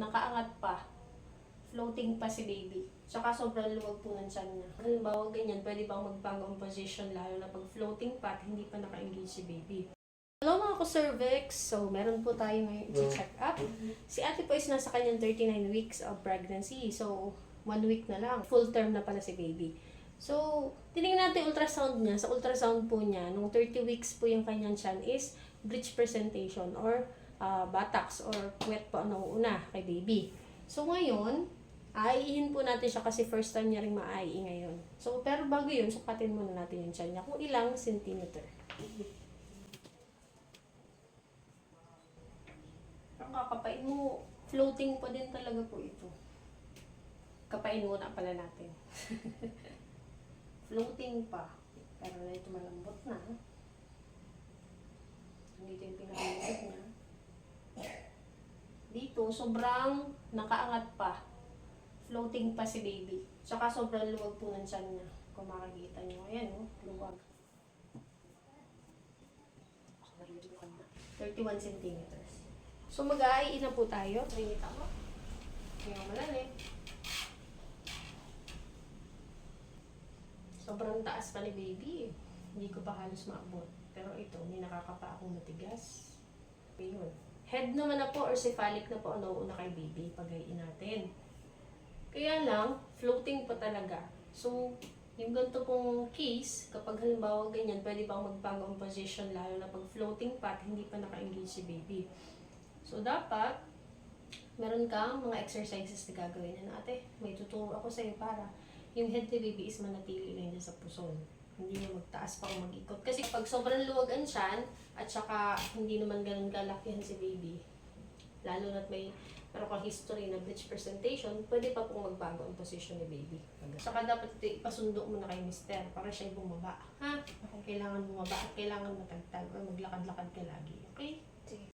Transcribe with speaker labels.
Speaker 1: nakaangat pa. Floating pa si baby. Tsaka sobrang luwag po ng tiyan niya. Halimbawa ganyan, pwede bang magbago ang position lalo na pag floating pa at hindi pa naka-engage si baby. Hello mga ko-cervix! So, meron po tayo ngayon i-check up. Si ate po is nasa kanyang 39 weeks of pregnancy. So, one week na lang. Full term na pala si baby. So, tinignan natin ultrasound niya. Sa ultrasound po niya, nung 30 weeks po yung kanyang tiyan is breech presentation or uh, buttocks or wet po ang nauuna kay baby. So, ngayon, aiihin po natin siya kasi first time niya rin ma-IE ngayon. So, pero bago yun, sukatin muna natin yung tiyan niya kung ilang centimeter. Ang kakapain mo, floating pa din talaga po ito. Kapain muna pala natin. floating pa. Pero ito malambot na. Dito yung pinakalusot niya. Dito, sobrang nakaangat pa. Floating pa si baby. Tsaka sobrang luwag po ng tiyan niya. Kung makikita niyo. Ayan, oh, luwag. 31 centimeters. So, mag-aayin na po tayo. Rinita mo. Ngayon malalim. Sobrang taas pa ni baby. eh. Hindi ko pa halos maabot. Pero ito, hindi nakakapa akong matigas. Head naman na po or cephalic na po ang nauuna kay baby. Pagayin natin. Kaya lang, floating pa talaga. So, yung ganito pong case, kapag halimbawa ganyan, pwede bang magbago ang position lalo na pag floating pa at hindi pa naka-engage si baby. So, dapat, meron kang mga exercises na gagawin. Ano ate, may tuturo ako sa'yo para yung head ni baby is manatili lang sa puson. Hindi niya magtaas pang mag-ikot. Kasi pag sobrang luwag ang tiyan, at saka hindi naman ganun kalakihan si baby, lalo na't may pero kung history na breech presentation, pwede pa pong magbago ang position ni baby. Saka dapat ipasundo mo na kay mister para siya bumaba. Ha? Kailangan bumaba at kailangan matagtag or maglakad-lakad ka lagi. Okay?